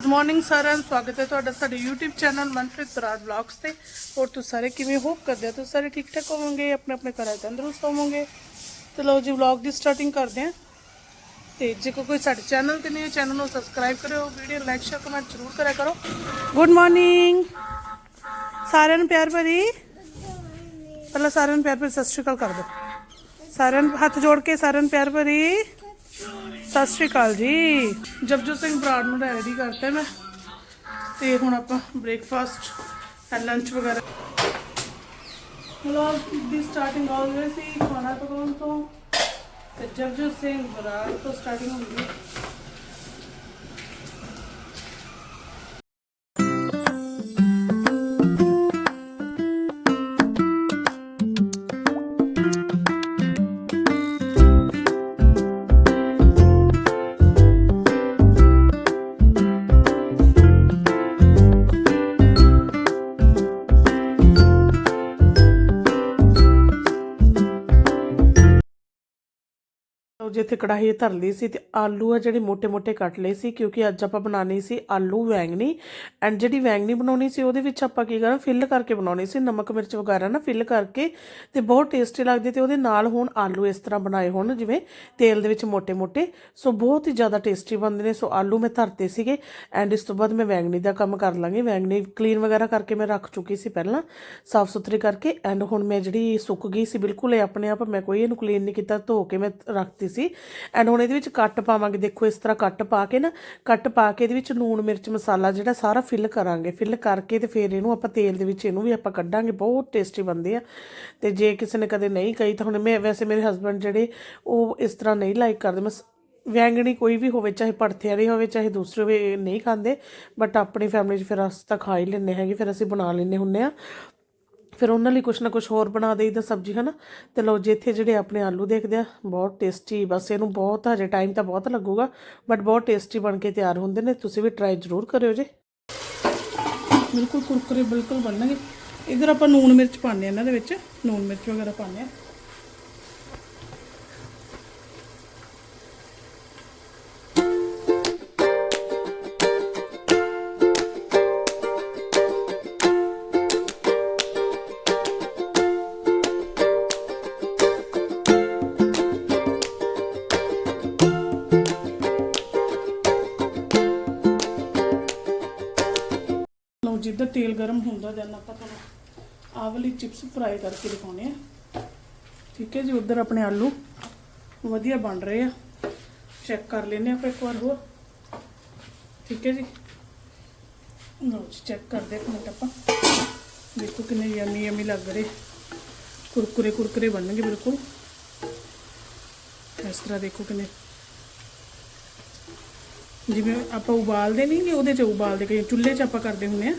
Good morning ਸਾਰਿਆਂ ਨੂੰ ਸਵਾਗਤ ਹੈ ਤੁਹਾਡਾ ਸਾਡੇ YouTube channel Manpreet Brar vlogs ਤੇ। ਹੋਰ ਤੁਸੀਂ ਸਾਰੇ ਕਿਵੇਂ ਹੋਪ ਕਰਦੇ ਹੋ ਤੁਸੀਂ ਸਾਰੇ ਠੀਕ ਠਾਕ ਹੋਵੋਗੇ? ਆਪਣੇ ਆਪਣੇ ਘਰਾਂ 'ਚ ਤੰਦਰੁਸਤ ਹੋਵੋਗੇ? ਤੇ ਲਓ ਜੀ ਵਲੌਗ ਦੀ ਸਟਾਰਟਿੰਗ ਕਰਦੇ ਹਾਂ। ਤੇ ਜੇ ਕੋਈ ਕੋਈ ਸਾਡੇ ਚੈਨਲ ਤੇ ਨਹੀਂ ਹੈ ਚੈਨਲ ਨੂੰ ਸਬਸਕ੍ਰਾਈਬ ਕਰਿਓ ਵੀਡੀਓ ਲਾਈਕ ਸ਼ੇਅਰ ਕਮੈਂਟ ਜ਼ਰੂਰ ਕਰਿਆ ਕਰੋ। ਗੁੱਡ ਮਾਰਨਿੰਗ ਸਾਰਿਆਂ ਨੂੰ ਪਿਆਰ ਭਰੀ। ਪਹਿਲਾਂ ਸਾਰਿਆਂ ਨੂੰ ਪਿਆਰ ਭਰੀ, ਸਤਿ ਸ਼੍ਰੀ ਅਕਾਲ ਕਰ ਦਿਓ। ਸਾਰਿਆਂ ਨੂੰ ਹੱਥ ਜੋੜ ਕੇ ਸਾਰਿਆਂ ਨੂੰ ਪਿਆਰ ਭਰੀ। ਸਤਿ ਸ਼੍ਰੀ ਅਕਾਲ ਜੀ। ਜਪਜੋਤ ਸਿੰਘ ਬਰਾੜ ਨੂੰ ਰੈਡੀ ਕਰਤਾ ਮੈਂ। ਤੇ ਹੁਣ ਆਪਾਂ ਬ੍ਰੇਕਫਾਸਟ ਐਂਡ ਲੰਚ ਵਗੈਰਾ। ਵਲੌਗ ਦੀ ਸਟਾਰਟਿੰਗ ਆਲਵੇਸ ਹੀ ਖਾਣਾ ਪਕਾਉਣ ਤੋਂ। ਤੇ ਜਪਜੋਤ ਸਿੰਘ ਬਰਾੜ ਤੋਂ ਸਟਾਰਟਿੰਗ ਹੁੰਦੀ ਹੈ। ਇੱਥੇ ਕੜਾਹੀ ਧਰ ਲਈ ਸੀ ਤੇ ਆਲੂ ਆ ਜਿਹੜੇ ਮੋٹے-ਮੋٹے ਕੱਟ ਲਏ ਸੀ ਕਿਉਂਕਿ ਅੱਜ ਆਪਾਂ ਬਣਾਣੀ ਸੀ ਆਲੂ ਵੈਂਗਣੀ ਐਂਡ ਜਿਹੜੀ ਵੈਂਗਣੀ ਬਣਾਉਣੀ ਸੀ ਉਹਦੇ ਵਿੱਚ ਆਪਾਂ ਕੀ ਕਰਨਾ ਫਿਲ ਕਰਕੇ ਬਣਾਉਣੀ ਸੀ, ਨਮਕ, ਮਿਰਚ ਵਗੈਰਾ ਨਾ ਫਿਲ ਕਰਕੇ ਤੇ ਬਹੁਤ ਟੇਸਟੀ ਲੱਗਦੀ ਤੇ ਉਹਦੇ ਨਾਲ ਹੁਣ ਆਲੂ ਇਸ ਤਰ੍ਹਾਂ ਬਣਾਏ ਹੋਣ, ਜਿਵੇਂ ਤੇਲ ਦੇ ਵਿੱਚ ਮੋٹے-ਮੋٹے ਸੋ ਬਹੁਤ ਹੀ ਜ਼ਿਆਦਾ ਟੇਸਟੀ ਬਣਦੇ ਨੇ, ਸੋ ਆਲੂ ਮੈਂ ਧਰਤੇ ਸੀਗੇ ਐਂਡ ਇਸ ਤੋਂ ਬਾਅਦ ਮੈਂ ਵੈਂਗਣੀ ਦਾ ਕੰਮ ਕਰ ਲਾਂਗੇ, ਵੈਂਗਣੀ ਕਲੀਨ ਵਗੈਰਾ ਕਰਕੇ ਮੈਂ ਰੱਖ ਚੁੱਕੀ ਸੀ ਪਹਿਲਾਂ, ਸਾਫ਼ ਸੁਥਰੀ ਕਰਕੇ ਐਂਡ ਹੁਣ ਮੈਂ ਜਿਹੜੀ ਸੁੱਕ ਗਈ ਸੀ ਬਿਲਕੁਲ ਇਹ ਆਪਣੇ ਆਪ, ਮੈਂ ਕੋਈ ਇਹਨੂੰ ਕਲੀਨ ਨਹੀਂ ਕੀਤਾ, ਧੋ ਕੇ ਮੈਂ ਰੱਖਤੀ ਸੀ ਐਂਡ ਹੁਣ ਇਹਦੇ ਵਿੱਚ ਕੱਟ ਪਾਵਾਂਗੇ, ਦੇਖੋ ਇਸ ਤਰ੍ਹਾਂ ਕੱਟ ਪਾ ਕੇ ਨਾ, ਕੱਟ ਪਾ ਕੇ ਇਹਦੇ ਵਿੱਚ ਲੂਣ, ਮਿਰਚ, ਮਸਾਲਾ ਜਿਹੜਾ ਸਾਰਾ ਫਿਲ ਕਰਾਂਗੇ। ਫਿਲ ਕਰਕੇ ਤੇ ਫਿਰ ਇਹਨੂੰ ਆਪਾਂ ਤੇਲ ਦੇ ਵਿੱਚ ਇਹਨੂੰ ਵੀ ਆਪਾਂ ਕੱਢਾਂਗੇ, ਬਹੁਤ ਟੇਸਟੀ ਬਣਦੇ ਆ। ਤੇ ਜੇ ਕਿਸੇ ਨੇ ਕਦੇ ਨਹੀਂ ਕਹੀ ਤਾਂ ਹੁਣ ਮੈਂ, ਵੈਸੇ ਮੇਰੇ ਹਸਬੰਡ ਜਿਹੜੇ ਉਹ ਇਸ ਤਰ੍ਹਾਂ ਨਹੀਂ ਲਾਈਕ ਕਰਦੇ ਮੈਂ ਵੈਂਗਣੀ ਕੋਈ ਵੀ ਹੋਵੇ, ਚਾਹੇ ਭੜਥੇ ਵਾਲੀ ਹੋਵੇ, ਚਾਹੇ ਦੂਸਰੇ ਹੋਵੇ ਨਹੀਂ ਖਾਂਦੇ ਬਟ ਆਪਣੀ ਫੈਮਿਲੀ 'ਚ ਫਿਰ ਅਸੀਂ ਤਾਂ ਖਾ ਹੀ ਲੈਂਦੇ ਹੈਗੇ, ਫਿਰ ਅਸੀਂ ਬਣਾ ਲੈਂਦੇ ਹੁੰਨੇ ਆ। ਫਿਰ ਉਹਨਾਂ ਲਈ ਕੁਛ ਨਾ ਕੁਛ ਹੋਰ ਬਣਾ ਦੇਈਦਾ ਸਬਜ਼ੀ, ਹਨਾ? ਤੇ ਲਓ ਜੀ, ਇੱਥੇ ਜਿਹੜੇ ਆਪਣੇ ਆਲੂ ਦੇਖਦੇ ਆ, ਬਹੁਤ ਟੇਸਟੀ ਬਸ ਇਹਨੂੰ ਬਹੁਤ, ਹਜੇ ਟਾਈਮ ਤਾਂ ਬਹੁਤ ਲੱਗੂਗਾ ਬਟ ਬਹੁਤ ਟੇਸਟੀ ਬਣ ਕੇ ਤਿਆਰ ਹੁੰਦੇ ਨੇ, ਤੁਸੀਂ ਵੀ ਟਰਾਈ ਜ਼ਰੂਰ ਕਰਿਓ ਜੀ। ਬਿਲਕੁਲ ਕੁਰਕਰੇ ਬਿਲਕੁਲ ਬਣਨਗੇ। ਇਧਰ ਆਪਾਂ ਨੂਨ ਮਿਰਚ ਪਾਉਂਦੇ ਆ ਇਹਨਾਂ ਦੇ ਵਿੱਚ ਨੂਨ ਮਿਰਚ ਵਗੈਰਾ ਪਾਉਂਦੇ ਆ। ਤੇਲ ਗਰਮ ਹੁੰਦਾ ਜਾਂਦਾ ਆਪਾਂ ਤੁਹਾਨੂੰ ਆਹ ਵਾਲੀ ਚਿਪਸ ਫਰਾਈ ਕਰਕੇ ਦਿਖਾਉਣੇ ਆ ਠੀਕ ਹੈ ਜੀ, ਉਧਰ ਆਪਣੇ ਆਲੂ ਵਧੀਆ ਬਣ ਰਹੇ ਆ। ਚੈੱਕ ਕਰ ਲੈਨੇ ਆਪਾਂ ਇੱਕ ਵਾਰ ਹੋਰ। ਠੀਕ ਹੈ ਜੀ। ਲਓ ਜੀ ਚੈੱਕ ਕਰਦੇ ਇੱਕ ਮਿੰਟ ਆਪਾਂ। ਦੇਖੋ ਕਿੰਨੇ ਯਮੀ ਯਮੀ ਲੱਗ ਰਹੇ। ਕੁਰਕੁਰੇ ਕੁਰਕੁਰੇ ਬਣਨਗੇ ਬਿਲਕੁਲ। ਇਸ ਤਰ੍ਹਾਂ ਦੇਖੋ ਕਿੰਨੇ। ਜਿਵੇਂ ਆਪਾਂ ਉਬਾਲਦੇ ਨਹੀਂ ਕਿ ਉਹਦੇ ਚ ਉਬਾਲਦੇ ਕਿ ਚੁੱਲ੍ਹੇ 'ਚ ਆਪਾਂ ਕਰਦੇ ਹੁੰਦੇ ਆ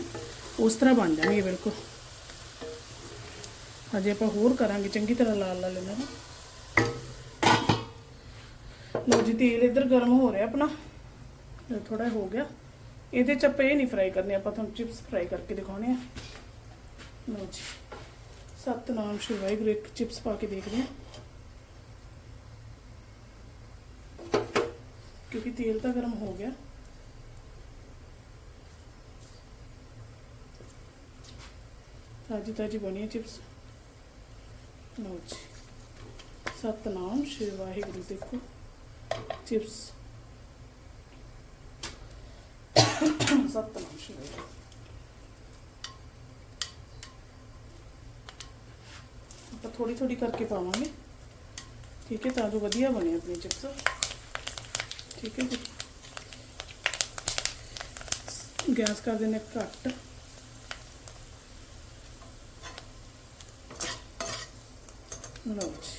ਉਸ ਤਰ੍ਹਾਂ ਬਣ ਜਾਣਗੇ ਬਿਲਕੁਲ ਹਜੇ ਆਪਾਂ ਹੋਰ ਕਰਾਂਗੇ ਚੰਗੀ ਤਰ੍ਹਾਂ ਲਾਲ ਲਾਲ ਇਹਨਾਂ ਨੂੰ ਲਓ ਜੀ ਤੇਲ ਇੱਧਰ ਗਰਮ ਹੋ ਰਿਹਾ ਆਪਣਾ ਥੋੜਾ ਹੋ ਗਿਆ ਇਹਦੇ ਚ ਆਪਾਂ ਇਹ ਨਹੀਂ ਫਰਾਈ ਕਰਨੇ ਆਪਾਂ ਤੁਹਾਨੂੰ ਚਿਪਸ ਫਰਾਈ ਕਰਕੇ ਦਿਖਾਉਣੇ ਆ ਲਓ ਜੀ ਸਤਨਾਮ ਸ਼੍ਰੀ ਵਾਹਿਗੁਰੂ ਇੱਕ ਚਿਪਸ ਪਾ ਕੇ ਦੇਖਦੇ ਆ ਕਿਉਂਕਿ ਤੇਲ ਤਾਂ ਗਰਮ ਹੋ ਗਿਆ ਤਾਜੀ ਤਾਜੀ ਬਣੀ ਹੈ ਚਿਪਸ ਲਓ ਜੀ ਸਤਨਾਮ ਸ਼੍ਰੀ ਵਾਹਿਗੁਰੂ ਦੇਖੋ ਚਿਪਸ ਸਤਨਾਮ ਸ਼੍ਰੀ ਵਾਹਿਗੁਰੂ ਆਪਾਂ ਥੋੜੀ ਥੋੜੀ ਕਰਕੇ ਪਾਵਾਂਗੇ ਠੀਕ ਹੈ ਤਾਂ ਜੋ ਵਧੀਆ ਬਣੇ ਆਪਣੀ ਚਿਪਸ ਠੀਕ ਹੈ ਜੀ ਗੈਸ ਕਰ ਦਿੰਦੇ ਹਾਂ ਘੱਟ ਲਓ ਜੀ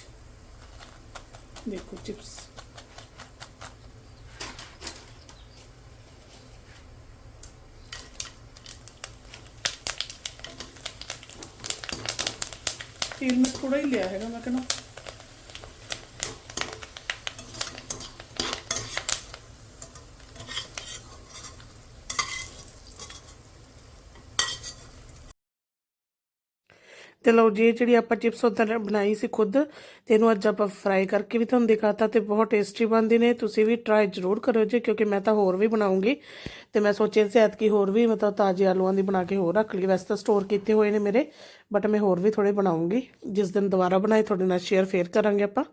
ਦੇਖੋ ਚਿਪਸ ਤੇਲ ਮੈਂ ਥੋੜਾ ਹੀ ਲਿਆ ਹੈਗਾ ਮੈਂ ਕਹਿੰਦਾ ਤੇ ਲਓ ਜੀ ਜਿਹੜੀ ਆਪਾਂ ਚਿਪਸ ਉਦੋਂ ਬਣਾਈ ਸੀ ਖੁਦ, ਤੇ ਇਹਨੂੰ ਅੱਜ ਆਪਾਂ ਫਰਾਈ ਕਰਕੇ ਵੀ ਤੁਹਾਨੂੰ ਦਿਖਾਤਾ ਤੇ ਬਹੁਤ ਟੇਸਟੀ ਬਣਦੇ ਨੇ, ਤੁਸੀਂ ਵੀ ਟਰਾਈ ਜ਼ਰੂਰ ਕਰਿਓ ਜੀ, ਕਿਉਂਕਿ ਮੈਂ ਤਾਂ ਹੋਰ ਵੀ ਬਣਾਉਂਗੀ। ਤੇ ਮੈਂ ਸੋਚਿਆ ਸੀ ਐਤਕੀ ਹੋਰ ਵੀ ਮਤਲਬ ਤਾਜ਼ੇ ਆਲੂਆਂ ਦੀ ਬਣਾ ਕੇ ਹੋਰ ਰੱਖ ਲਈ, ਵੈਸੇ ਤਾਂ ਸਟੋਰ ਕੀਤੇ ਹੋਏ ਨੇ ਮੇਰੇ ਬਟ ਮੈਂ ਹੋਰ ਵੀ ਥੋੜੇ ਬਣਾਉਂਗੀ। ਜਿਸ ਦਿਨ ਦੁਬਾਰਾ ਬਣਾਏ, ਤੁਹਾਡੇ ਨਾਲ ਸ਼ੇਅਰ ਫੇਰ ਕਰਾਂਗੇ ਆਪਾਂ।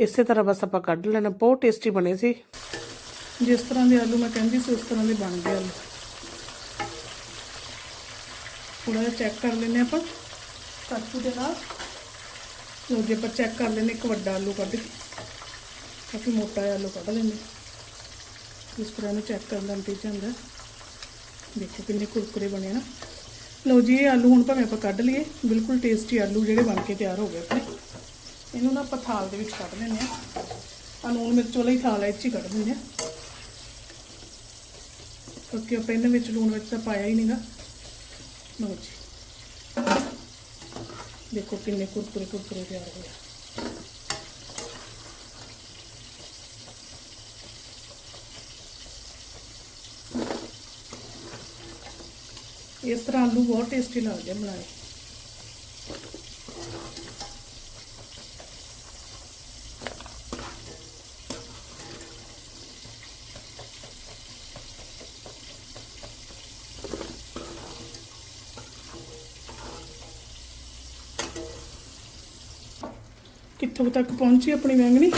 ਇਸੇ ਤਰ੍ਹਾਂ ਬਸ ਆਪਾਂ ਕੱਢ ਲੈਣਾ, ਬਹੁਤ ਟੇਸਟੀ ਬਣੇ ਸੀ। ਜਿਸ ਤਰ੍ਹਾਂ ਦੇ ਆਲੂ ਮੈਂ ਕਹਿੰਦੀ ਸੀ, ਉਸ ਤਰ੍ਹਾਂ ਦੇ ਬਣ ਗਏ ਆਲੂ। ਥੋੜਾ ਜਿਹਾ ਚੈੱਕ ਕਰ ਲੈਨੇ ਆਪਾਂ। ਕਾਚੂ ਦੇ ਨਾਲ। ਲੋ ਜੇ, ਆਪਾਂ ਚੈੱਕ ਕਰ ਲੈਨੇ ਇੱਕ ਵੱਡਾ ਆਲੂ ਕੱਢ ਕੇ। ਕਾਫੀ ਮੋਟਾ ਜਿਹਾ ਆਲੂ ਕੱਢ ਲੈਨੇ ਇਸ ਤਰ੍ਹਾਂ ਨੂੰ ਚੈੱਕ ਕਰਨ ਦਾ ਨਤੀਜਾ ਹੁੰਦਾ। ਦੇਖੋ ਕਿੰਨੇ ਕੁਰਕੁਰੇ ਬਣੇ ਨਾ। ਲਓ ਜੀ, ਇਹ ਆਲੂ ਹੁਣ ਭਾਵੇਂ ਆਪਾਂ ਕੱਢ ਲਈਏ, ਬਿਲਕੁਲ ਟੇਸਟੀ ਆਲੂ ਜਿਹੜੇ ਬਣ ਕੇ ਤਿਆਰ ਹੋ ਗਏ ਆਪਣੇ। ਇਹਨੂੰ ਨਾ ਆਪਾਂ ਥਾਲ ਦੇ ਵਿੱਚ ਕੱਢ ਲੈਂਦੇ ਆ ਆ ਲੂਣ ਮਿਰਚ ਵਾਲਾ ਹੀ ਥਾਲ ਹੈ ਇਹ 'ਚ ਹੀ ਕੱਢ ਦਿੰਦੇ ਆ ਕਿਉਂਕਿ ਆਪਾਂ ਇਹਨਾਂ ਵਿੱਚ ਲੂਣ ਵਿੱਚ ਤਾਂ ਪਾਇਆ ਹੀ ਨਹੀਂਗਾ ਲਓ ਜੀ। ਦੇਖੋ ਕਿੰਨੇ ਕੁਰਕੁਰੇ ਕੁਰਕੁਰੇ ਤਿਆਰ ਹੋਏ ਇਸ ਤਰ੍ਹਾਂ ਆਲੂ ਬਹੁਤ ਟੇਸਟੀ ਲੱਗਦੇ ਆ ਬਣਾਏ। ਕਿੱਥੋਂ ਤੱਕ ਪਹੁੰਚੀ ਆਪਣੀ ਵੈਂਗਣੀ।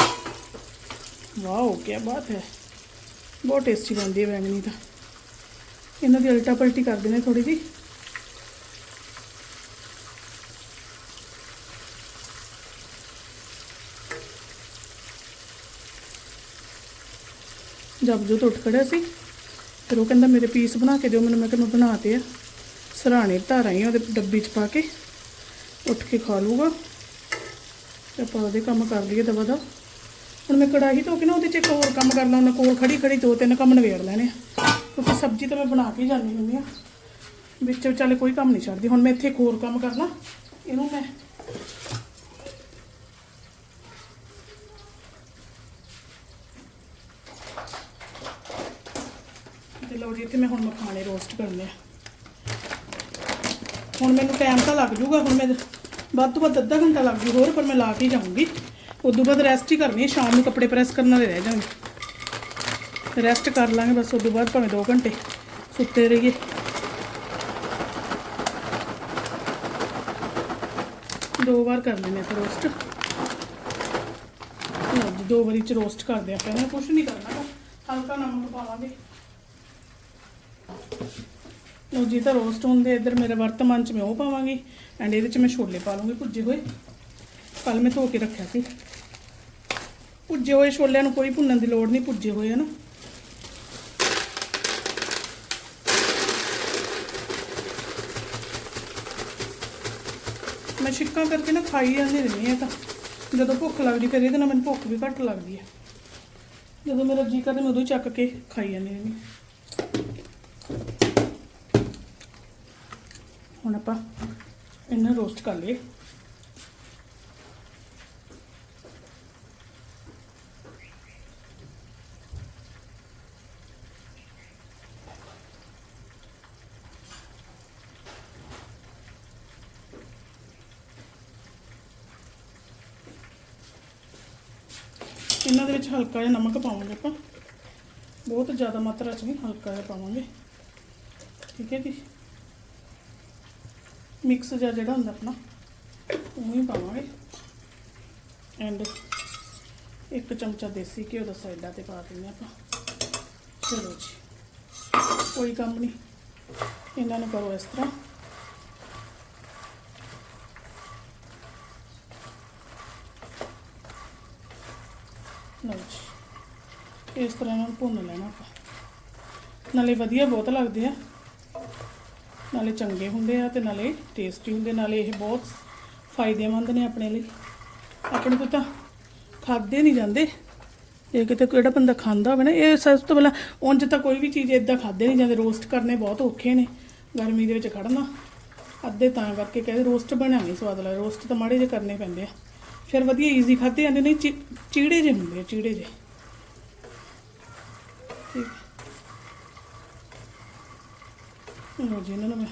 ਵਾਓ, ਕੀ ਬਾਤ ਹੈ। ਬਹੁਤ ਟੇਸਟੀ ਬਣਦੀ ਹੈ ਵੈਂਗਣੀ ਤਾਂ। ਇਹਨਾਂ ਦੀ ਉਲਟਾ ਪਲਟੀ ਕਰ ਦੇਣੇ ਥੋੜੀ ਜੀ ਜਦ ਜੋ ਉੱਠ ਖੜਿਆ ਸੀ। ਫਿਰ ਉਹ ਕਹਿੰਦਾ, ਮੇਰੇ ਪੀਸ ਬਣਾ ਕੇ ਦਿਓ, ਮੈਨੂੰ ਮੈਂ ਕਿਹਾ ਮੈਂ ਬਣਾਤੇ ਆ। ਸਰਾਣੇ ਧਾਰਾਂ ਹੀ ਉਹਦੇ ਡੱਬੀ 'ਚ ਪਾ ਕੇ। ਉੱਠ ਕੇ ਖਾ ਲੂਗਾ ਤੇ ਆਪਾਂ ਉਹਦੇ ਕੰਮ ਕਰ ਲਈਏ ਦਵਾ ਦਾ। ਹੁਣ ਮੈਂ ਕੜਾਹੀ ਧੋ ਕੇ ਨਾ ਉਹਦੇ 'ਚ ਇੱਕ ਹੋਰ ਕੰਮ ਕਰਨਾ, ਉਹਨਾਂ ਕੋਲ ਖੜੀ ਖੜੀ ਦੋ ਤਿੰਨ ਕੰਮ ਨਵੇੜ ਲੈਣੇ ਆ। ਕਿਉਂਕਿ ਸਬਜ਼ੀ ਤਾਂ ਮੈਂ ਬਣਾ ਕੇ ਹੀ ਜਾਂਦੀ ਹੁੰਦੀ ਆ। ਵਿੱਚ ਵਿਚਾਲੇ ਕੋਈ ਕੰਮ ਨਹੀਂ ਛੱਡਦੀ। ਹੁਣ ਮੈਂ ਇੱਥੇ ਇੱਕ ਹੋਰ ਕੰਮ ਕਰਨਾ, ਇਹਨੂੰ ਮੈਂ ਤੇ ਲਓ ਜੀ, ਇੱਥੇ ਮੈਂ ਹੁਣ ਮਖਾਣੇ ਰੋਸਟ ਕਰਨੇ ਆ। ਹੁਣ ਮੈਨੂੰ ਟਾਈਮ ਤਾਂ ਲੱਗ ਜੂਗਾ, ਹੁਣ ਮੈਂ ਵੱਧ ਤੋਂ ਵੱਧ ਅੱਧਾ ਘੰਟਾ ਲੱਗ ਜੂ ਹੋਰ, ਪਰ ਮੈਂ ਲਾ ਕੇ ਹੀ ਜਾਊਂਗੀ। ਉਦੋਂ ਬਾਅਦ ਰੈਸਟ ਹੀ ਕਰਨੀ ਹੈ, ਸ਼ਾਮ ਨੂੰ ਕੱਪੜੇ ਪ੍ਰੈਸ ਕਰਨ ਵਾਲੇ ਰਹਿ ਜਾਣਗੇ। ਰੈਸਟ ਕਰ ਲਾਂਗੇ ਬਸ, ਉਦੋਂ ਬਾਅਦ ਭਾਵੇਂ 2 ਘੰਟੇ ਸੁੱਤੇ ਰਹੀਏ। ਦੋ ਵਾਰ ਕਰ ਲੈਣੇ ਫਿਰ ਰੋਸਟ ਲਓ ਦੋ ਵਾਰੀ ਚ ਰੋਸਟ ਕਰਦੇ ਆ ਪਹਿਲਾਂ ਕੁਝ ਨਹੀਂ ਕਰਨਾ, ਹਲਕਾ ਨਮਕ ਪਾਵਾਂਗੇ ਲਓ ਜੀ ਤਾਂ ਰੋਸਟ ਹੁੰਦੇ ਇੱਧਰ ਮੇਰੇ ਵਰਤਮਾਨ ਚ ਮੈਂ ਉਹ ਪਾਵਾਂਗੀ ਐਂਡ ਇਹਦੇ ਚ ਮੈਂ ਛੋਲੇ ਪਾ ਲਵਾਂਗੀ ਭੁੱਜੇ ਹੋਏ। ਕੱਲ ਮੈਂ ਧੋ ਕੇ ਰੱਖਿਆ ਸੀ। ਭੁੱਜੇ ਹੋਏ ਛੋਲਿਆਂ ਨੂੰ ਕੋਈ ਭੁੰਨਣ ਦੀ ਲੋੜ ਨਹੀਂ, ਭੁੱਜੇ ਹੋਏ ਹਨ ਮੈਂ ਛਿੱਕਾਂ ਕਰਕੇ ਨਾ ਖਾਈ ਜਾਂਦੀ ਰਹਿੰਦੀ ਆ ਤਾਂ। ਜਦੋਂ ਭੁੱਖ ਲੱਗਦੀ ਫਿਰ ਇਹਦੇ ਨਾਲ ਮੈਨੂੰ ਭੁੱਖ ਵੀ ਘੱਟ ਲੱਗਦੀ ਹੈ। ਜਦੋਂ ਮੇਰਾ ਜੀ ਕਰਦਾ ਮੈਂ ਉਦੋਂ ਹੀ ਚੱਕ ਕੇ ਖਾਈ ਜਾਂਦੀ ਰਹਿੰਦੀ ਹੁਣ ਆਪਾਂ ਇਹਨਾਂ ਰੋਸਟ ਕਰ ਲਈਏ। ਇਹਨਾਂ ਦੇ ਵਿੱਚ ਹਲਕਾ ਜਿਹਾ ਨਮਕ ਪਾਵਾਂਗੇ ਆਪਾਂ। ਬਹੁਤ ਜ਼ਿਆਦਾ ਮਾਤਰਾ 'ਚ ਨਹੀਂ, ਹਲਕਾ ਜਿਹਾ ਪਾਵਾਂਗੇ। ਠੀਕ ਹੈ ਜੀ। ਮਿਕਸ ਜਿਹਾ ਜਿਹੜਾ ਹੁੰਦਾ ਆਪਣਾ, ਉਹ ਹੀ ਪਾਵਾਂਗੇ। ਐਂਡ ਇੱਕ ਚਮਚਾ ਦੇਸੀ ਘਿਓ ਦਾ ਸਾਈਡਾਂ ਤੇ ਪਾ ਦਿੰਦੇ ਆਪਾਂ। ਚਲੋ ਜੀ, ਕੋਈ ਕੰਮ ਨਹੀਂ। ਇਹਨਾਂ ਨੂੰ ਕਰੋ ਇਸ ਤਰ੍ਹਾਂ। ਲਓ ਜੀ, ਇਸ ਤਰ੍ਹਾਂ ਨਾਲ ਭੁੰਨ ਲੈਣਾ ਆਪਾਂ। ਨਾਲੇ ਵਧੀਆ ਬਹੁਤ ਲੱਗਦੇ ਆ। ਨਾਲੇ ਚੰਗੇ ਹੁੰਦੇ ਆ ਤੇ ਨਾਲੇ ਟੇਸਟੀ ਹੁੰਦੇ ਨਾਲੇ ਇਹ ਬਹੁਤ ਫਾਇਦੇਮੰਦ ਨੇ ਆਪਣੇ ਲਈ। ਆਪਣੇ ਤੋਂ ਤਾਂ ਖਾਦੇ ਨਹੀਂ ਜਾਂਦੇ। ਇਹ ਕਿਤੇ ਕਿਹੜਾ ਬੰਦਾ ਖਾਂਦਾ ਹੋਵੇ ਨਾ, ਇਹ ਸਭ ਤੋਂ ਪਹਿਲਾਂ ਉਂਝ ਤਾਂ ਕੋਈ ਵੀ ਚੀਜ਼ ਇਦਾਂ ਖਾਦੇ ਨਹੀਂ ਜਾਂਦੇ। ਰੋਸਟ ਕਰਨੇ ਬਹੁਤ ਔਖੇ ਨੇ, ਗਰਮੀ ਦੇ ਵਿੱਚ ਖੜਨਾ। ਅੱਧੇ ਤਾਂ ਕਰਕੇ ਕਹਿੰਦੇ ਰੋਸਟ ਬਣਾ ਨਹੀਂ ਸਵਾਦ ਲੱਗਦਾ। ਰੋਸਟ ਤਾਂ ਮਾੜੇ ਜਿਹੇ ਕਰਨੇ ਪੈਂਦੇ ਆ। ਫਿਰ ਵਧੀਆ ਈਜ਼ੀ ਖਾਦੇ ਜਾਂਦੇ ਨਹੀਂ ਚੀ- ਚੀੜੇ ਜਿਹੇ ਹੁੰਦੇ ਆ, ਚੀੜੇ ਜਿਹੇ। ਠੀਕ ਜੀ ਇਹਨਾਂ ਨੂੰ ਮੈਂ।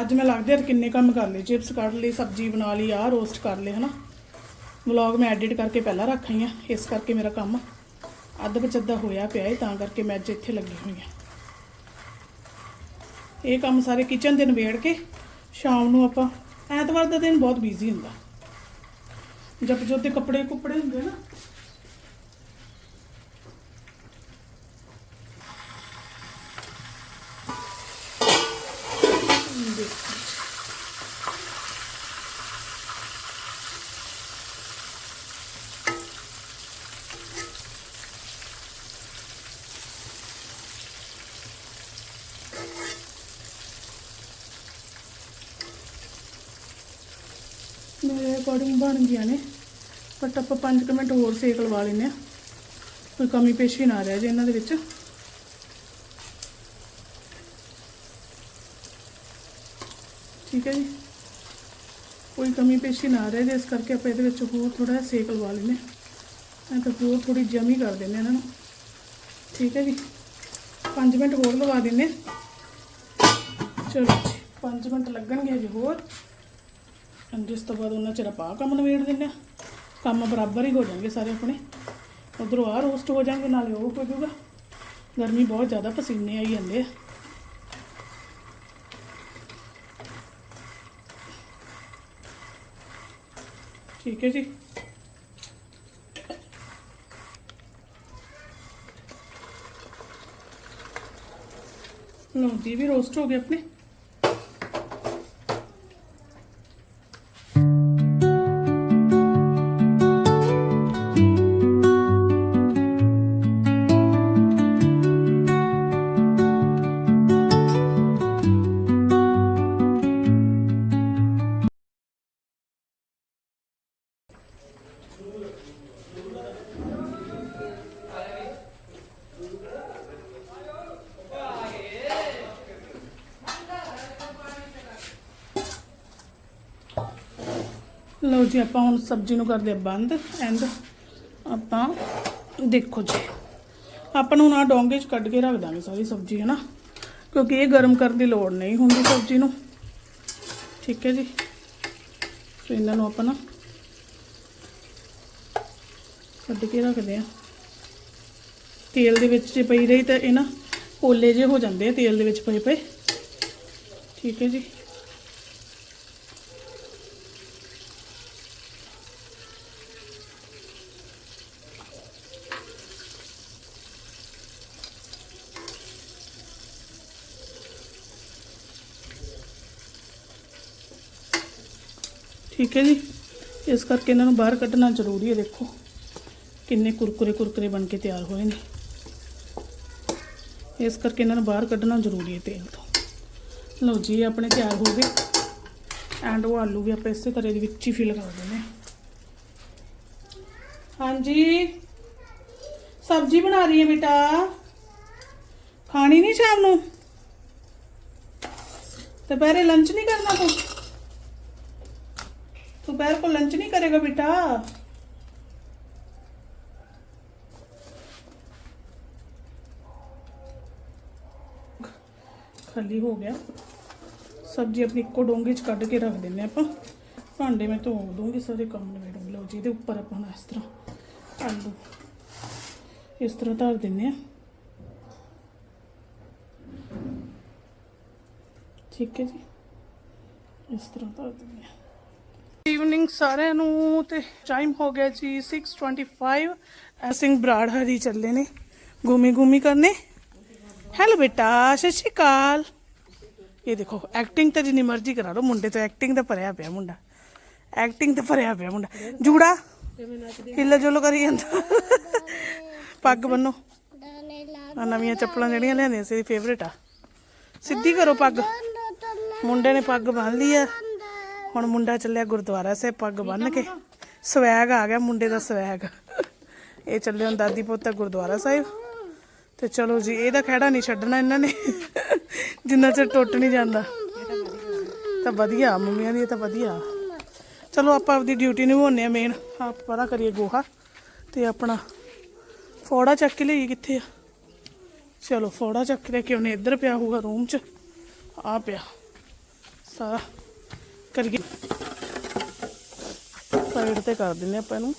ਅੱਜ ਮੈਂ ਲੱਗਦੇ ਹੱਥ ਕਿੰਨੇ ਕੰਮ ਕਰ ਲਏ। ਚਿਪਸ ਕੱਢ ਲਈ ਸਬਜ਼ੀ ਬਣਾ ਲਈ, ਆਹ ਰੋਸਟ ਕਰ ਲਏ, ਹਨਾ। ਵਲੌਗ ਮੈਂ ਐਡਿਟ ਕਰਕੇ ਪਹਿਲਾਂ ਰੱਖ ਆਈ ਆ, ਇਸ ਕਰਕੇ ਮੇਰਾ ਕੰਮ ਅੱਧ ਬਚੱਦਾ ਹੋਇਆ ਪਿਆ ਹੈ ਤਾਂ ਕਰਕੇ ਮੈਂ ਅੱਜ ਇੱਥੇ ਲੱਗੀ ਹੋਈ ਆ। ਇਹ ਕੰਮ ਸਾਰੇ ਕਿਚਨ ਦੇ ਨਿਬੇੜ ਕੇ ਸ਼ਾਮ ਨੂੰ ਆਪਾਂ, ਐਤਵਾਰ ਦਾ ਦਿਨ ਬਹੁਤ ਬਿਜ਼ੀ ਹੁੰਦਾ। ਜਦ ਜਦ ਦੇ ਕੱਪੜੇ ਕੁੱਪੜੇ ਹੁੰਦੇ ਨਾ ਦੇਖੋ ਮੇਰੇ ਅਕੋਰਡਿੰਗ ਬਣ ਗਈਆਂ ਨੇ। ਬਟ ਆਪਾਂ 5 ਮਿੰਟ ਹੋਰ ਸੇਕ ਲਵਾ ਲੈਨੇ ਆ ਕੋਈ ਕਮੀ ਪੇਸ਼ੀ ਨਾ ਰਹਿ ਜੇ ਇਹਨਾਂ ਦੇ ਵਿੱਚ। ਠੀਕ ਹੈ ਜੀ। ਕੋਈ ਕਮੀ ਪੇਸ਼ੀ ਨਾ ਰਹੇ ਜੇ ਇਸ ਕਰਕੇ ਆਪਾਂ ਇਹਦੇ ਵਿੱਚ ਹੋਰ ਥੋੜਾ ਜਿਹਾ ਸੇਕ ਲਵਾ ਲੈਨੇ ਆ ਤਾਂ ਹੋਰ ਥੋੜੀ ਜਮੀ ਕਰ ਦਿੰਨੇ ਇਹਨਾਂ ਨੂੰ। ਠੀਕ ਹੈ ਜੀ। 5 ਮਿੰਟ ਹੋਰ ਲਵਾ ਦਿੰਨੇ ਚਲੋ ਜੀ 5 ਮਿੰਟ ਲੱਗਣਗੇ ਜੀ ਹੋਰ। ਹਾਂਜੀ ਉਸ ਤੋਂ ਬਾਅਦ ਉਹਨਾਂ ਚਿਰ ਆਪਾਂ ਆਹ ਕੰਮ ਨਵੇੜ ਦਿੰਦੇ ਆ ਕੰਮ ਬਰਾਬਰ ਹੀ ਹੋ ਜਾਣਗੇ ਸਾਰੇ ਆਪਣੇ। ਉਧਰੋਂ ਆਹ ਰੋਸਟ ਹੋ ਜਾਣਗੇ, ਨਾਲੇ ਉਹ ਹੋ ਜਾਊਗਾ। ਗਰਮੀ ਬਹੁਤ ਜ਼ਿਆਦਾ ਪਸੀਨੇ ਆਈ ਜਾਂਦੇ ਆ। ਠੀਕ ਹੈ ਜੀ। ਲਓ ਵੀ ਰੋਸਟ ਹੋ ਗਏ ਆਪਣੇ। ਲਓ ਜੀ, ਆਪਾਂ ਹੁਣ ਸਬਜ਼ੀ ਨੂੰ ਕਰਦੇ ਆ ਬੰਦ ਐਂਡ ਆਪਾਂ ਦੇਖੋ ਜੀ। ਆਪਾਂ ਨੂੰ ਨਾ ਡੋਂਗੇ 'ਚ ਕੱਢ ਕੇ ਰੱਖ ਦਾਂਗੇ ਸਾਰੀ ਸਬਜ਼ੀ ਹੈ ਨਾ ਕਿਉਂਕਿ ਇਹ ਗਰਮ ਕਰਨ ਦੀ ਲੋੜ ਨਹੀਂ ਹੁੰਦੀ ਸਬਜ਼ੀ ਨੂੰ। ਠੀਕ ਹੈ ਜੀ? ਸੋ ਇਹਨਾਂ ਨੂੰ ਆਪਾਂ ਨਾ ਕੱਢ ਕੇ ਰੱਖਦੇ ਆ ਤੇਲ ਦੇ ਵਿੱਚ ਜੇ ਪਈ ਰਹੀ ਤਾਂ ਇਹ ਨਾ ਪੋਲੇ ਜੇ ਹੋ ਜਾਂਦੇ ਆ, ਤੇਲ ਦੇ ਵਿੱਚ ਪਏ ਪਏ। ਠੀਕ ਹੈ ਜੀ? ਠੀਕ ਹੈ ਜੀ। ਇਸ ਕਰਕੇ ਇਹਨਾਂ ਨੂੰ ਬਾਹਰ ਕੱਢਣਾ ਜ਼ਰੂਰੀ ਹੈ, ਦੇਖੋ। ਕਿੰਨੇ ਕੁਰਕੁਰੇ ਕੁਰਕਰੇ ਬਣ ਕੇ ਤਿਆਰ ਹੋਏ ਨੇ। ਇਸ ਕਰਕੇ ਇਹਨਾਂ ਨੂੰ ਬਾਹਰ ਕੱਢਣਾ ਜ਼ਰੂਰੀ ਹੈ ਤੇਲ ਤੋਂ। ਲਓ ਜੀ ਆਪਣੇ ਤਿਆਰ ਹੋ ਗਏ। ਐਂਡ ਉਹ ਆਲੂ ਵੀ ਆਪਾਂ ਇਸੇ ਤਰ੍ਹਾਂ ਦੇ ਵਿੱਚ ਹੀ ਫਿਲ ਕਰ ਦਿੰਦੇ ਹਾਂਜੀ। ਸਬਜ਼ੀ ਬਣਾ ਰਹੀ ਹੈ ਬੇਟਾ। ਖਾਣੀ ਨਹੀਂ ਸ਼ਾਮ ਨੂੰ? ਦੁਪਹਿਰੇ ਲੰਚ ਨਹੀਂ ਕਰਨਾ ਤੂੰ? दोपहर को लंच नहीं करेगा बेटा ਖਾਲੀ ਹੋ ਗਿਆ ਸਬਜ਼ੀ ਆਪਣੀ ਇੱਕੋ ਡੋਂਗੇ 'ਚ ਕੱਢ ਕੇ ਰੱਖ ਦਿੰਨੇ ਆਪਾਂ ਭਾਂਡੇ ਮੈਂ ਧੋ ਦੂੰਗੀ ਸਾਰੇ ਕੰਮ ਨਿਬੇੜੂੰਗੀ ਲਓ ਜੀ ਇਹਦੇ ਉੱਪਰ ਆਪਾਂ ਹੁਣ ਇਸ ਤਰ੍ਹਾਂ ਆਲੂ ਇਸ ਤਰ੍ਹਾਂ ਧਰ ਦਿੰਨੇ ਆ ਠੀਕ ਹੈ ਜੀ ਇਸ ਤਰ੍ਹਾਂ ਧਰ ਦਿੰਨੇ ਆ ਈਵਨਿੰਗ ਸਾਰਿਆਂ ਨੂੰ ਤੇ ਟਾਈਮ ਹੋ ਗਿਆ ਜੀ 6:25 ਸਿੰਘ ਬਰਾੜ ਹਰੀ ਚੱਲੇ ਨੇ। ਘੁੰਮੀ ਘੁੰਮੀ ਕਰਨੇ। ਹੈਲੋ ਬੇਟਾ, ਸਤਿ ਸ਼੍ਰੀ ਅਕਾਲ। ਇਹ ਦੇਖੋ ਐਕਟਿੰਗ ਤਾਂ ਜਿੰਨੀ ਮਰਜ਼ੀ ਕਰਾ ਲਓ, ਮੁੰਡੇ ਤੋਂ ਐਕਟਿੰਗ ਤਾਂ ਭਰਿਆ ਪਿਆ ਮੁੰਡਾ। ਐਕਟਿੰਗ ਤਾਂ ਭਰਿਆ ਪਿਆ ਮੁੰਡਾ। ਜੂੜਾ, ਹਿੱਲਾ ਜੁਲ ਕਰੀ ਜਾਂਦਾ। ਪੱਗ ਬੰਨੋ। ਆ ਨਵੀਆਂ ਚੱਪਲਾਂ ਜਿਹੜੀਆਂ ਲਿਆਂਦੀਆਂ ਸੀ ਫੇਵਰੇਟ ਆ। ਸਿੱਧੀ ਕਰੋ ਪੱਗ। ਮੁੰਡੇ ਨੇ ਪੱਗ ਬੰਨ ਲਈ ਆ। ਹੁਣ ਮੁੰਡਾ ਚੱਲਿਆ ਗੁਰਦੁਆਰਾ ਸਾਹਿਬ ਪੱਗ ਬੰਨ ਕੇ। ਸਵੈਗ ਆ ਗਿਆ ਮੁੰਡੇ ਦਾ ਸਵੈਗ। ਇਹ ਚੱਲੇ ਹੁਣ ਦਾਦੀ ਪੁੱਤ ਗੁਰਦੁਆਰਾ ਸਾਹਿਬ। ਤੇ ਚਲੋ ਜੀ ਇਹਦਾ ਖਹਿੜਾ ਨਹੀਂ ਛੱਡਣਾ ਇਹਨਾਂ ਨੇ। ਜਿੰਨਾ ਚਿਰ ਟੁੱਟ ਨਹੀਂ ਜਾਂਦਾ। ਤਾਂ ਵਧੀਆ ਮੰਮੀਆਂ ਦੀ ਤਾਂ ਵਧੀਆ। ਚਲੋ ਆਪਾਂ ਆਪਦੀ ਡਿਊਟੀ ਨਿਭਾਉਂਦੇ ਆ ਮੇਨ ਆਪ ਪਰਾ ਕਰੀਏ ਗੋਹਾ। ਤੇ ਆਪਣਾ ਫੋੜਾ ਚੱਕ ਕੇ ਲਈਏ ਕਿੱਥੇ ਆ? ਚਲੋ ਫੋੜਾ ਚੱਕ ਲੈ ਕੇ ਉਹਨੇ ਇੱਧਰ ਪਿਆ ਹੋਊਗਾ ਰੂਮ 'ਚ। ਆ ਪਿਆ। ਸਾਰਾ ਕਰੀਏ। ਸਾਈਡ ਤੇ ਕਰ ਦਿੰਨੇ ਆਪਾਂ ਇਹਨੂੰ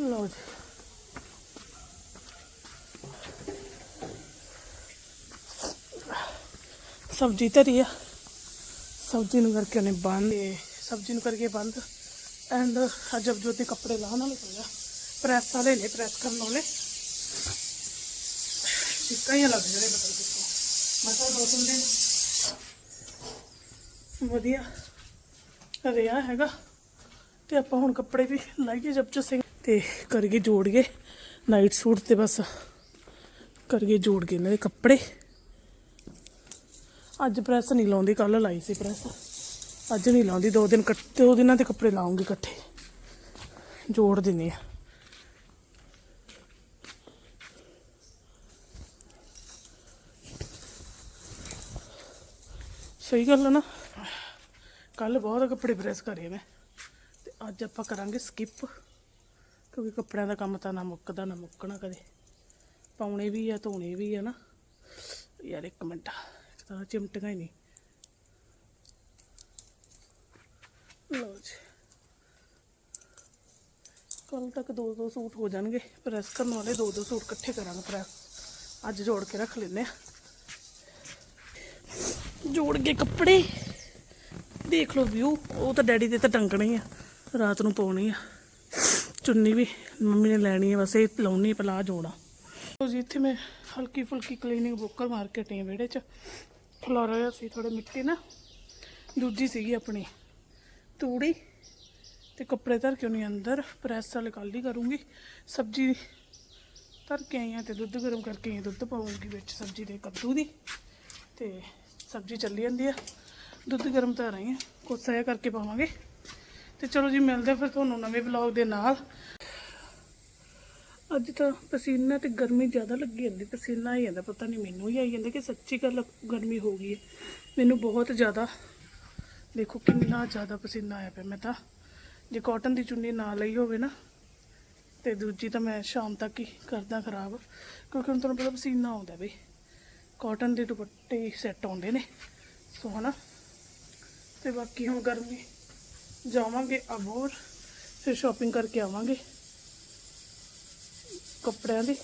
ਲਓ ਜੀ ਸਬਜ਼ੀ ਧਰੀ ਆ। ਸਬਜ਼ੀ ਨੂੰ ਕਰਕੇ ਉਹਨੇ ਬੰਦ ਤੇ ਸਬਜ਼ੀ ਨੂੰ ਕਰਕੇ ਬੰਦ ਐਂਡ ਅਜਬ ਜੋਤੀ ਕੱਪੜੇ ਲਾਉਣ ਵਾਲੇ ਪਏ ਆ ਪ੍ਰੈਸ ਵਾਲੇ ਨੇ ਪ੍ਰੈਸ ਕਰਨ ਵਾਲੇ। ਚਿੱਕਾ ਹੀ ਲੱਗ ਜਿਹੜੇ ਬਦਲ ਕਿੱਥੋਂ। ਮਸਾ ਦੋ ਤਿੰਨ ਦਿਨ। ਵਧੀਆ। ਰਿਹਾ ਹੈਗਾ। ਤੇ ਆਪਾਂ ਹੁਣ ਕੱਪੜੇ ਵੀ ਲਾਈਏ ਜਬ ਚ ਸਿੰਘ। ਤੇ ਕਰੀਏ ਜੋੜੀਏ। ਨਾਈਟ ਸੂਟ ਤੇ ਬਸ ਕਰਕੇ ਜੋੜ ਗਏ ਇਹਨਾਂ ਦੇ ਕੱਪੜੇ। ਅੱਜ ਪ੍ਰੈਸ ਨਹੀਂ ਲਾਉਂਦੀ ਕੱਲ ਲਾਈ ਸੀ ਪ੍ਰੈਸ। ਅੱਜ ਨਹੀਂ ਲਾਉਂਦੀ, ਦੋ ਦਿਨ ਕੱਟ, ਦੋ ਦਿਨਾਂ ਦੇ ਕੱਪੜੇ ਲਾਉਂਗੀ ਇਕੱਠੇ। ਜੋੜ ਦਿੰਨੇ ਆ। ਸਹੀ ਗੱਲ ਹੈ ਨਾ। ਕੱਲ ਬਹੁਤ ਕੱਪੜੇ ਪ੍ਰੈਸ ਕਰੇ ਮੈਂ। ਤੇ ਅੱਜ ਆਪਾਂ ਕਰਾਂਗੇ ਸਕਿਪ ਕਿਉਂਕਿ ਕੱਪੜਿਆਂ ਦਾ ਕੰਮ ਤਾਂ ਨਾ ਮੁੱਕਦਾ, ਨਾ ਮੁੱਕਣਾ ਕਦੇ। ਪਾਉਣੇ ਵੀ ਆ, ਧੋਣੇ ਵੀ ਆ ਨਾ। ਯਾਰ ਇੱਕ ਮਿੰਟ। ਤਾਂ ਚਿਮਟੀਆਂ ਹੀ ਨਹੀਂ ਲਓ ਜੀ। ਕੱਲ ਤੱਕ ਦੋ ਦੋ ਸੂਟ ਹੋ ਜਾਣਗੇ। ਪ੍ਰੈਸ ਕਰਨ ਵਾਲੇ ਦੋ ਦੋ ਸੂਟ ਇਕੱਠੇ ਕਰਾਂਗੇ ਪ੍ਰੈਸ ਅੱਜ ਜੋੜ ਕੇ ਰੱਖ ਲੈਨੇ ਆ ਜੋੜ ਕੇ ਕੱਪੜੇ। ਦੇਖ ਲਓ ਵਿਊ, ਉਹ ਤਾਂ ਡੈਡੀ ਦੇ ਤਾਂ ਟੰਗਣੇ ਆ। ਰਾਤ ਨੂੰ ਪਾਉਣੀ ਆ। ਚੁੰਨੀ ਵੀ ਮੰਮੀ ਨੇ ਲੈਣੀ ਹੈ ਬਸ ਇਹ ਲਾਉਣੀ ਪਲਾ ਜੋੜਾ। ਉਹ ਜੀ, ਇੱਥੇ ਮੈਂ ਹਲਕੀ ਫੁਲਕੀ ਕਲੀਨਿੰਗ ਬੁੱਕਰ ਮਾਰਕੀਟ ਕੇ ਵਿਹੜੇ 'ਚ। ਖਲਾਰਾ ਹੋਇਆ ਸੀ ਥੋੜੇ ਮਿੱਟੀ ਨਾ। ਦੂਜੀ ਸੀਗੀ ਆਪਣੀ। ਤੂੜੀ ਤੇ ਕੱਪੜੇ ਧਰ ਕੇ ਉਹਨੇ ਅੰਦਰ ਪ੍ਰੈਸ ਵਾਲੇ ਕੱਲ੍ਹ ਹੀ ਕਰੂੰਗੀ। ਸਬਜ਼ੀ ਧਰ ਕੇ ਆਈ ਹਾਂ ਤੇ ਦੁੱਧ ਗਰਮ ਕਰਕੇ ਆਈ ਦੁੱਧ ਪਾਉਂਗੀ ਵਿੱਚ ਸਬਜ਼ੀ ਦੇ ਕੱਦੂ ਦੀ ਤੇ ਸਬਜ਼ੀ ਚੱਲੀ ਜਾਂਦੀ ਆ। ਦੁੱਧ ਗਰਮ ਤਾਂ ਆਈ ਹਾਂ ਕੋਸਾ ਜਿਹਾ ਕਰਕੇ ਪਾਵਾਂਗੇ। ਤੇ ਚਲੋ ਜੀ, ਮਿਲਦੇ ਫਿਰ ਤੁਹਾਨੂੰ ਨਵੇਂ ਵਲੌਗ ਦੇ ਨਾਲ। ਅੱਜ ਤਾਂ ਪਸੀਨਾ ਤੇ ਗਰਮੀ ਜ਼ਿਆਦਾ ਲੱਗੀ ਜਾਂਦੀ, ਪਸੀਨਾ ਆਈ ਜਾਂਦਾ, ਪਤਾ ਨਹੀਂ ਮੈਨੂੰ ਹੀ ਆਈ ਜਾਂਦਾ ਕਿ ਸੱਚੀ ਗੱਲ ਗਰਮੀ ਹੋ ਗਈ ਹੈ। ਮੈਨੂੰ ਬਹੁਤ ਜ਼ਿਆਦਾ, ਦੇਖੋ ਕਿੰਨਾ ਜ਼ਿਆਦਾ ਪਸੀਨਾ ਆਇਆ ਪਿਆ, ਮੈਂ ਤਾਂ ਜੇ ਕਾਟਨ ਦੀ ਚੁੰਨੀ ਨਾ ਲਈ ਹੋਵੇ ਨਾ, ਤੇ ਦੂਜੀ ਤਾਂ ਮੈਂ ਸ਼ਾਮ ਤੱਕ ਹੀ ਕਰਦਾ ਖਰਾਬ, ਕਿਉਂਕਿ ਹੁਣ ਤੁਹਾਨੂੰ ਪਤਾ ਪਸੀਨਾ ਆਉਂਦਾ ਬਈ। ਕਾਟਨ ਦੇ ਦੁਪੱਟੇ ਸੈੱਟ ਆਉਂਦੇ ਨੇ ਸੋ ਹਨਾ ਤੇ ਬਾਕੀ ਹੁਣ ਗਰਮੀ, ਜਾਵਾਂਗੇ ਅਬੋਰ ਫਿਰ ਸ਼ਾਪਿੰਗ ਕਰਕੇ ਆਵਾਂਗੇ। ਕੱਪੜਿਆਂ ਦੀ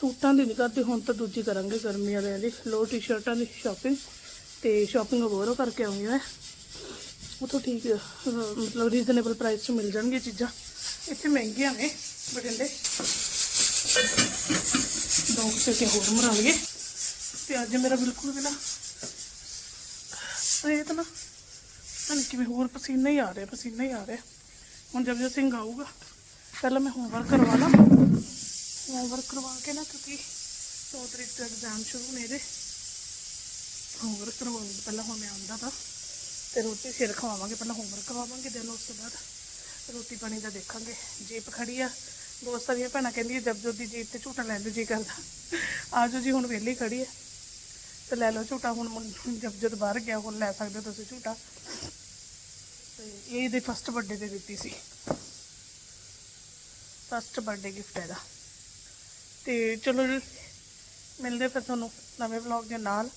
ਸੂਟਾਂ ਦੀ ਨਹੀਂ ਕਰਦੇ ਹੁਣ ਤਾਂ ਦੂਜੀ ਕਰਾਂਗੇ ਗਰਮੀਆਂ ਵਾਲਿਆਂ ਦੀ ਲੋ ਟੀ-ਸ਼ਰਟਾਂ ਦੀ ਸ਼ਾਪਿੰਗ ਤੇ ਸ਼ਾਪਿੰਗ ਅਬੋਰੋਂ ਕਰਕੇ ਆਉਂਗੀ ਮੈਂ। ਉਥੋਂ ਠੀਕ ਅਹ, ਮਤਲਬ ਰੀਜ਼ਨੇਬਲ ਪ੍ਰਾਈਸ 'ਚ ਮਿਲ ਜਾਣਗੀਆਂ ਚੀਜ਼ਾਂ। ਇੱਥੇ ਮਹਿੰਗੀਆਂ ਨੇ ਬਠਿੰਡੇ। ਦੋ ਕੁ ਹੋਰ ਮਰਾ ਲਈਏ। ਤੇ ਅੱਜ ਮੇਰਾ ਬਿਲਕੁਲ ਵੀ ਨਾ ਰੇਤ ਨਾ ਤਾਂ ਨਹੀਂ ਕਿਵੇਂ ਹੋਰ ਪਸੀਨਾ ਹੀ ਆ ਰਿਹਾ ਪਸੀਨਾ ਹੀ ਆ ਰਿਹਾ। ਹੁਣ ਜਬ ਜਦ ਸਿੰਘ ਆਊਗਾ ਪਹਿਲਾਂ ਮੈਂ ਹੋਮਵਰਕ ਕਰਵਾ ਲਾਂ। ਹੋਮਵਰਕ ਕਰਵਾ ਕੇ ਨਾ ਕਿਉਂਕਿ 100 ਤਰੀਕ ਤੋਂ ਐਗਜ਼ਾਮ ਸ਼ੁਰੂ ਨੇ ਇਹਦੇ। ਹੋਮਵਰਕ ਕਰਵਾਉਂਗੀ ਪਹਿਲਾਂ ਹੁਣ ਮੈਂ ਆਉਂਦਾ ਤਾਂ। ਤੇ ਰੋਟੀ ਫਿਰ ਖਵਾਵਾਂਗੇ, ਪਹਿਲਾਂ ਹੋਮਵਰਕ ਕਰਵਾਵਾਂਗੇ ਦਿਨ ਉਸ ਤੋਂ ਬਾਅਦ ਰੋਟੀ ਪਾਣੀ ਦਾ ਦੇਖਾਂਗੇ। ਜੀਪ ਖੜੀ ਆ। ਬਹੁਤ ਸਾਰੀਆਂ ਭੈਣਾਂ ਕਹਿੰਦੀਆਂ, ਜਬ ਜੋਤ ਦੀ ਜੀਪ ਤੇ ਝੂਟਾ ਲੈਣ ਨੂੰ ਜੀ ਕਰਦਾ। ਆਜੋ ਜੀ, ਹੁਣ ਵਿਹਲੀ ਖੜੀ ਹੈ ਤੇ ਲੈ ਲਓ ਝੂਟਾ, ਹੁਣ ਜਬ ਜਦ ਬਾਹਰ ਗਿਆ, ਹੁਣ ਲੈ ਸਕਦੇ ਹੋ ਤੁਸੀਂ ਝੂਟਾ। ਤੇ ਇਹ ਇਹਦੇ ਫਸਟ ਬਰਥਡੇ ਤੇ ਦਿੱਤੀ ਸੀ। ਫਸਟ ਬਰਥਡੇ ਗਿਫਟ ਇਹਦਾ ਤੇ ਚਲੋ ਜੀ, ਮਿਲਦੇ ਫਿਰ ਤੁਹਾਨੂੰ ਨਵੇਂ ਵਲੌਗ ਦੇ ਨਾਲ।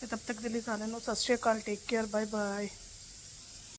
ਤੇ ਤਬ ਤੱਕ ਦੇ ਲਈ ਸਾਰਿਆਂ ਨੂੰ Sat Sri Akal take care bye bye